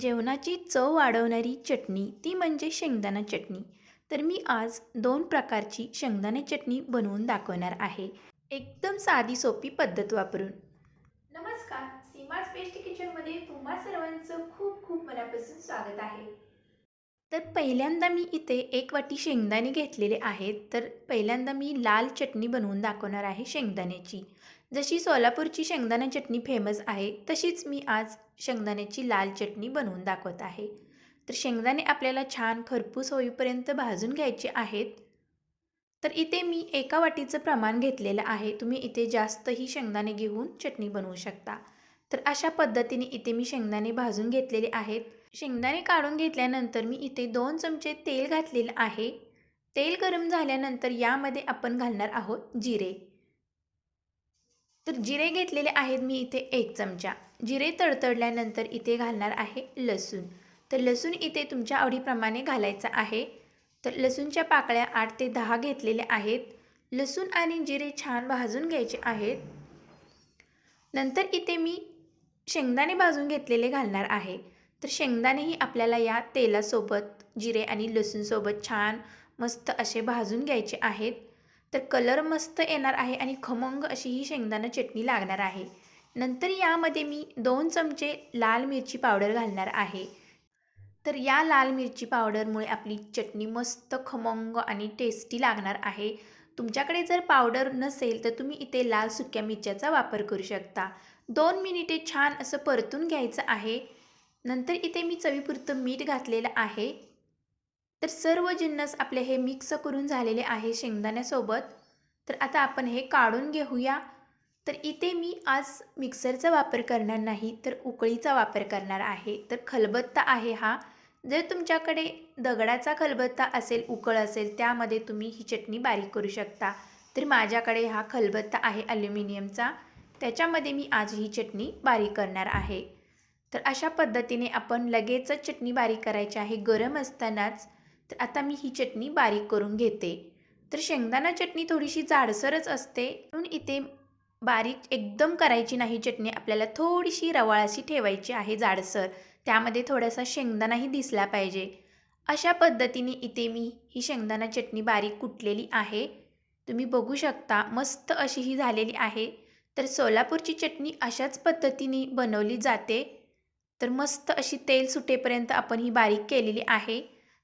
जेवणाची चव वाढवणारी चटणी ती म्हणजे शेंगदाणा चटणी. तर मी आज दोन प्रकारची शेंगदाणा चटणी बनवून दाखवणार आहे. एकदम साधी सोपी पद्धत वापरून. नमस्कार सीमाज बेस्ट किचनमध्ये तुम्हा सर्वांचं खूप खूप मनापासून स्वागत आहे. तर पहिल्यांदा मी इथे एक वाटी शेंगदाणे घेतलेले आहेत. तर पहिल्यांदा मी लाल चटणी बनवून दाखवणार आहे शेंगदाण्याची. जशी सोलापूरची शेंगदाणा चटणी फेमस आहे तशीच मी आज शेंगदाण्याची लाल चटणी बनवून दाखवत आहे. तर शेंगदाणे आपल्याला छान खरपूस होईपर्यंत भाजून घ्यायचे आहेत. तर इथे मी एका वाटीचं प्रमाण घेतलेलं आहे. तुम्ही इथे जास्तही शेंगदाणे घेऊन चटणी बनवू शकता. तर अशा पद्धतीने इथे मी शेंगदाणे भाजून घेतलेले आहेत. शेंगदाणे काढून घेतल्यानंतर मी इथे दोन चमचे तेल घातलेलं आहे. तेल गरम झाल्यानंतर यामध्ये आपण घालणार आहोत जिरे. तर जिरे घेतलेले आहेत मी इथे एक चमचा. जिरे तडतडल्यानंतर इथे घालणार आहे लसूण. तर लसूण इथे तुमच्या आवडीप्रमाणे घालायचा आहे. तर लसूणच्या पाकळ्या आठ ते दहा घेतलेल्या आहेत. लसूण आणि जिरे छान भाजून घ्यायचे आहेत. नंतर इथे मी शेंगदाणे भाजून घेतलेले घालणार आहे. तर शेंगदाणेही आपल्याला या तेलासोबत जिरे आणि लसूणसोबत छान मस्त असे भाजून घ्यायचे आहेत. तर कलर मस्त येणार आहे आणि खमंग अशी ही शेंगदाणा चटणी लागणार आहे. नंतर यामध्ये मी दोन चमचे लाल मिरची पावडर घालणार आहे. तर या लाल मिरची पावडरमुळे आपली चटणी मस्त खमंग आणि टेस्टी लागणार आहे. तुमच्याकडे जर पावडर नसेल तर तुम्ही इथे लाल सुक्या मिरच्याचा वापर करू शकता. दोन मिनिटे छान असं परतून घ्यायचं आहे. नंतर इथे मी चवीपुरतं मीठ घातलेलं आहे. तर सर्व जिन्नस आपले हे मिक्स करून झालेले आहे शेंगदाण्यासोबत. तर आता आपण हे काढून घेऊया. तर इथे मी आज मिक्सरचा वापर करणार नाही तर उकळीचा वापर करणार आहे. तर खलबत्ता आहे हा. जर तुमच्याकडे दगडाचा खलबत्ता असेल उकळ असेल त्यामध्ये तुम्ही ही चटणी बारीक करू शकता. तर माझ्याकडे हा खलबत्ता आहे ॲल्युमिनियमचा त्याच्यामध्ये मी आज ही चटणी बारीक करणार आहे. तर अशा पद्धतीने आपण लगेचच चटणी बारीक करायची आहे गरम असतानाच. तर आता मी ही चटणी बारीक करून घेते. तर शेंगदाणा चटणी थोडीशी जाडसरच असते. म्हणून इथे बारीक एकदम करायची नाही चटणी आपल्याला थोडीशी रवाळाशी ठेवायची आहे जाडसर. त्यामध्ये थोडासा शेंगदाणाही दिसला पाहिजे. अशा पद्धतीने इथे मी ही शेंगदाणा चटणी बारीक कुटलेली आहे. तुम्ही बघू शकता मस्त अशी ही झालेली आहे. तर सोलापूरची चटणी अशाच पद्धतीने बनवली जाते. तर मस्त अशी तेल सुटेपर्यंत आपण ही बारीक केलेली आहे.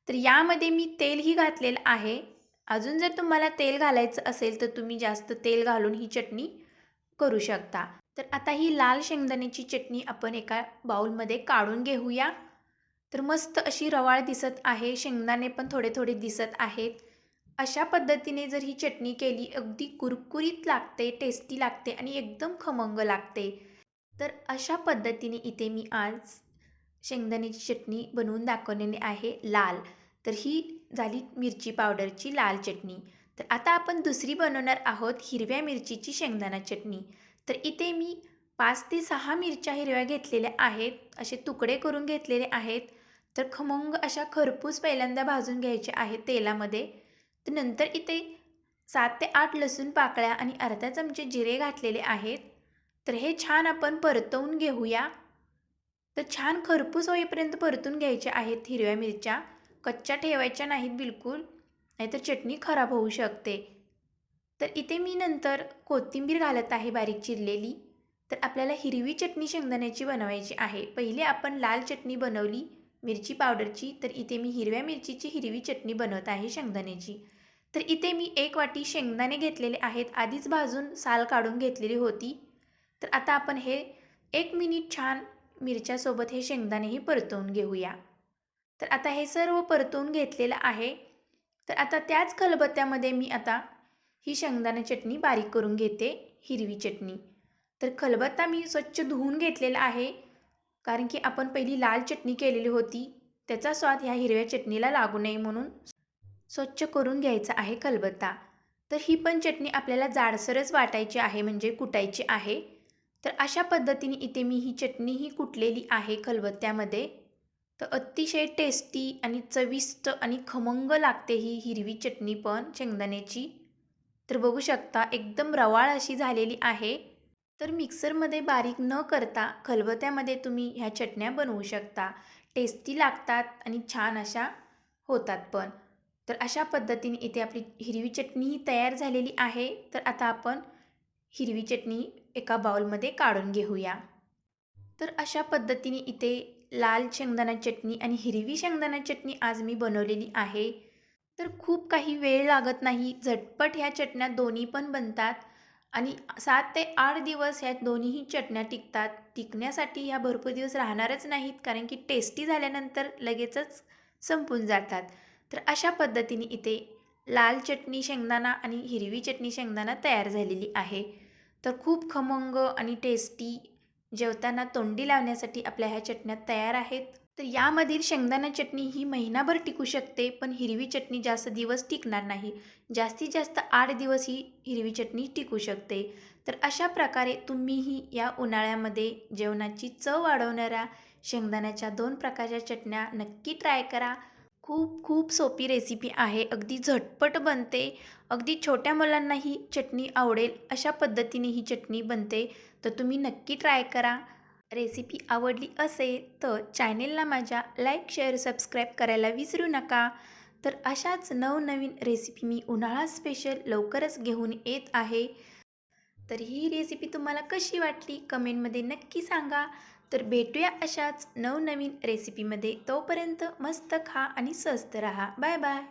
तर यामध्ये मी तेलही घातलेलं आहे. अजून जर तुम्हाला तेल घालायचं असेल तर तुम्ही जास्त तेल घालून ही चटणी करू शकता. तर आता ही लाल शेंगदाण्याची चटणी आपण एका बाऊलमध्ये काढून घेऊया. तर मस्त अशी रवाळ दिसत आहे. शेंगदाणे पण थोडे थोडे दिसत आहेत. अशा पद्धतीने जर ही चटणी केली अगदी कुरकुरीत लागते टेस्टी लागते आणि एकदम खमंग लागते. तर अशा पद्धतीने इथे मी आज शेंगदाण्याची चटणी बनवून दाखवलेली आहे लाल. तर ही झाली मिरची पावडरची लाल चटणी. तर आता आपण दुसरी बनवणार आहोत हिरव्या मिरचीची शेंगदाणा चटणी. तर इथे मी पाच ते सहा मिरच्या हिरव्या घेतलेल्या आहेत असे तुकडे करून घेतलेले आहेत. तर खमंग अशा खरपूस पहिल्यांदा भाजून घ्यायचे आहेत तेलामध्ये. तर नंतर इथे सात ते आठ लसूण पाकळ्या आणि अर्धा चमचे जिरे घातलेले आहेत. तर हे छान आपण परतवून घेऊया. तर छान खरपूस होईपर्यंत परतून घ्यायच्या आहेत हिरव्या मिरच्या. कच्च्या ठेवायच्या नाहीत बिलकुल नाहीतर चटणी खराब होऊ शकते. तर इथे मी नंतर कोथिंबीर घालत आहे बारीक चिरलेली. तर आपल्याला हिरवी चटणी शेंगदाण्याची बनवायची आहे. पहिले आपण लाल चटणी बनवली मिरची पावडरची. तर इथे मी हिरव्या मिरचीची हिरवी चटणी बनवत आहे शेंगदाण्याची. तर इथे मी एक वाटी शेंगदाणे घेतलेले आहेत. आधीच भाजून साल काढून घेतलेली होती. तर आता आपण हे एक मिनिट छान मिरच्यासोबत हे शेंगदाणेही परतवून घेऊया. तर आता हे सर्व परतवून घेतलेलं आहे. तर आता त्याच खलबत्त्यामध्ये मी आता ही शेंगदाणा चटणी बारीक करून घेते हिरवी चटणी. तर खलबत्ता मी स्वच्छ धुवून घेतलेला आहे. कारण की आपण पहिली लाल चटणी केलेली होती त्याचा स्वाद ह्या हिरव्या चटणीला लागू नये म्हणून स्वच्छ करून घ्यायचा आहे खलबत्ता. तर ही पण चटणी आपल्याला जाडसरच वाटायची आहे म्हणजे कुटायची आहे. तर अशा पद्धतीने इथे मी ही चटणीही कुटलेली आहे खलबत्त्यामध्ये. तर अतिशय टेस्टी आणि चविष्ट आणि खमंग लागते ही हिरवी चटणी पण शेंगदाण्याची. तर बघू शकता एकदम रवाळ अशी झालेली आहे. तर मिक्सरमध्ये बारीक न करता खलबत्यामध्ये तुम्ही ह्या चटण्या बनवू शकता. टेस्टी लागतात आणि छान अशा होतात पण. तर अशा पद्धतीने इथे आपली हिरवी चटणी ही तयार झालेली आहे. तर आता आपण हिरवी चटणी एका बाउलमध्ये काढून घेऊया. तर अशा पद्धतीने इथे लाल शेंगदाणा चटणी आणि हिरवी शेंगदाणा चटणी आज मी बनवलेली आहे. तर खूप काही वेळ लागत नाही झटपट ह्या चटण्या दोन्ही पण बनतात आणि सात ते आठ दिवस ह्या दोन्हीही चटण्या टिकतात. टिकण्यासाठी ह्या भरपूर दिवस राहणारच नाहीत कारण की टेस्टी झाल्यानंतर लगेचच संपून जातात. तर अशा पद्धतीने इथे लाल चटणी शेंगदाणा आणि हिरवी चटणी शेंगदाणा तयार झालेली आहे. तर खूप खमंग आणि टेस्टी जेवताना तोंडी लावण्यासाठी आपल्या ह्या चटण्या तयार आहेत. तर यामधील शेंगदाणा चटणी ही महिनाभर टिकू शकते पण हिरवी चटणी जास्त दिवस टिकणार नाही. जास्तीत जास्त आठ दिवस ही हिरवी चटणी टिकू शकते. तर अशा प्रकारे तुम्हीही या उन्हाळ्यामध्ये जेवणाची चव वाढवणाऱ्या शेंगदाण्याच्या दोन प्रकारच्या चटण्या नक्की ट्राय करा. खूप खूप सोपी रेसिपी आहे. अगदी झटपट बनते. अगदी छोट्या मुलांना ही चटणी आवडेल अशा पद्धतीने ही चटणी बनते. तर तुम्ही नक्की ट्राय करा. रेसिपी आवडली असेल तर चॅनेलला माझ्या लाईक शेअर सबस्क्राईब करायला विसरू नका. तर अशाच नवनवीन रेसिपी मी उन्हाळा स्पेशल लवकरच घेऊन येत आहे. तर ही रेसिपी तुम्हाला कशी वाटली? कमेंटमध्ये नक्की सांगा. तर भेटूया अशाच नवनवीन रेसिपीमध्ये तोपर्यंत मस्त खा आणि स्वस्त रहा. Bye bye